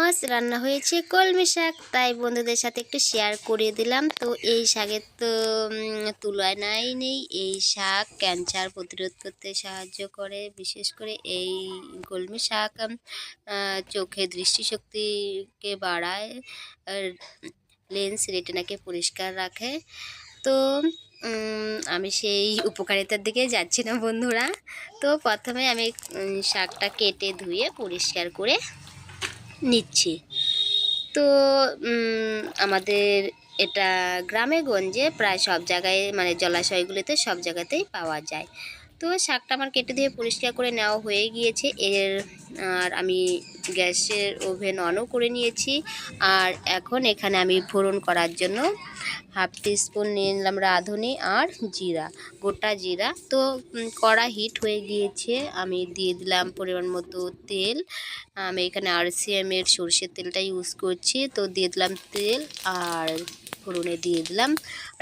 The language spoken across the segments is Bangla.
আজ রান্না হয়েছে কলমি শাক তাই বন্ধুদের সাথে একটু শেয়ার করে দিলাম। তো এই শাকের তো উম, তুলনায় নেই এই শাক ক্যান্সার প্রতিরোধ করতে সাহায্য করে বিশেষ করে এই কলমি শাক চোখে দৃষ্টিশক্তিকে বাড়ায় লেন্স রেটিনাকে পরিষ্কার রাখে। তো আমি সেই উপকারিতার দিকে যাচ্ছি না বন্ধুরা। তো প্রথমে আমি শাকটা কেটে ধুয়ে পরিষ্কার করে নিচ্ছি। তো আমাদের এটা গ্রামে গঞ্জে প্রায় সব জায়গায় মানে জলাশয়গুলিতে সব জায়গাতেই পাওয়া যায়। তো শাকটা আমার কেটে দিয়ে পরিষ্কার করে নেওয়া হয়ে গিয়েছে। এর, আর আমি গ্যাসের ওভেন অনও করে নিয়েছি। আর এখন এখানে আমি ফোড়ন করার জন্য হাফ টিস্পুন নিয়ে নিলাম রাঁধুনি আর জিরা, গোটা জিরা। তো কড়া হিট হয়ে গিয়েছে। আমি দিয়ে দিলাম পরিমাণ মতো তেল। আমি এখানে আরসিএম এর সর্ষের তেলটা ইউজ করছি। তো দিয়ে দিলাম তেল আর ফোড়নে দিয়ে দিলাম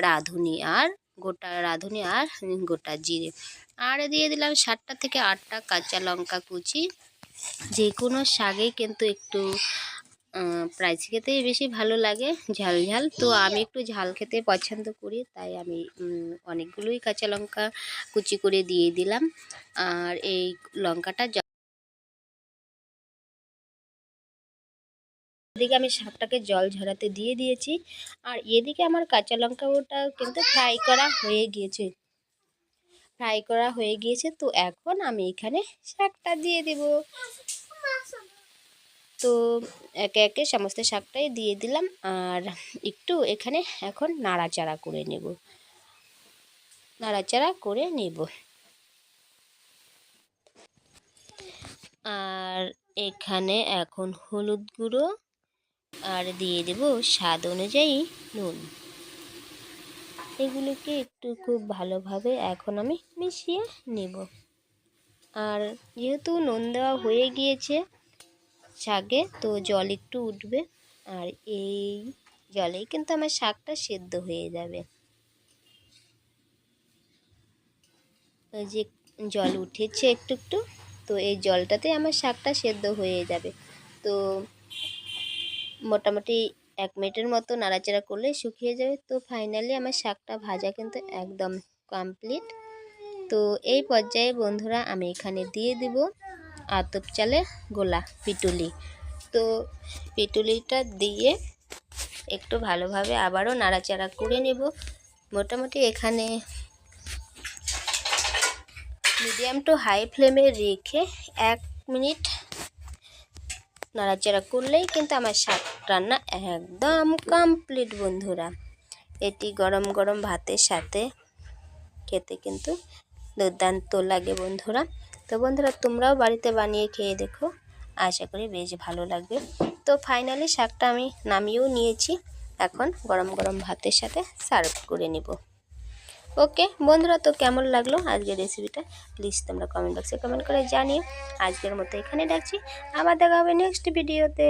রাঁধুনি। আর গোটা রাঁধুনি আর গোটা জিরে। আর দিয়ে দিলাম সাতটা থেকে আটটা কাঁচা লঙ্কা কুচি। যে কোনো শাকেই কিন্তু একটু প্রাইস খেতেই বেশি ভালো লাগে, ঝাল ঝাল। তো আমি একটু ঝাল খেতে পছন্দ করি, তাই আমি অনেকগুলোই কাঁচা লঙ্কা কুচি করে দিয়ে দিলাম। আর এই লঙ্কাটা এদিকে আমি শাকটাকে জল ঝরাতে দিয়ে দিয়েছি। আর এদিকে আমার কাঁচা লঙ্কা ওটা কিন্তু ফ্রাই করা হয়ে গিয়েছে। ফ্রাই করা হয়ে গিয়েছে, তো এখন আমি এখানে শাকটা দিয়ে দেব। তো একে একে সমস্ত শাকটাই দিয়ে দিলাম, আর একটু এখানে এখন নাড়াচাড়া করে নেব। নাড়াচাড়া করে নেব। আর এখানে এখন হলুদ গুঁড়ো আর দিয়ে দেব স্বাদ অনুযায়ী নুন। এগুলোকে একটু খুব ভালোভাবে এখন আমি মিশিয়ে নেব। আর যেহেতু নুন দেওয়া হয়ে গিয়েছে শাকে, তো জল একটু উঠবে। আর এই জলেই কিন্তু আমার শাকটা সেদ্ধ হয়ে যাবে। যে জল উঠেছে একটু একটু, তো এই জলটাতে আমার শাকটা সেদ্ধ হয়ে যাবে। তো মোটামুটি এক মিনিটের মতো নাড়াচাড়া করলে শুকিয়ে যাবে। তো ফাইনালি আমার শাকটা ভাজা কিন্তু একদম কমপ্লিট তো এই পর্যায়ে বন্ধুরা আমি এখানে দিয়ে দিব আতপ চালে গোলা পিটুলি। তো পিটুলিটা দিয়ে একটু ভালোভাবে আবারও নাড়াচাড়া করে নেব। মোটামুটি এখানে মিডিয়াম টু হাই ফ্লেমে রেখে এক মিনিট নাড়াচাড়া করলেই কিন্তু আমার শাক রান্না একদম কমপ্লিট বন্ধুরা। এটি গরম গরম ভাতের সাথে খেতে কিন্তু দুর্দান্ত লাগে বন্ধুরা। তো বন্ধুরা, তোমরাও বাড়িতে বানিয়ে খেয়ে দেখো। আশা করি বেশ ভালো লাগবে। তো ফাইনালি শাকটা আমি নামিয়েও নিয়েছি। এখন গরম গরম ভাতের সাথে সার্ভ করে নেব। ওকে, বন্ধুরা, তো কেমন লাগল আজকের রেসিপিটা প্লিজ তোমরা কমেন্ট বক্সে কমেন্ট করে জানিও। আজকের মতো এখানে ডাকছি আবার দেখা হবে নেক্সট ভিডিওতে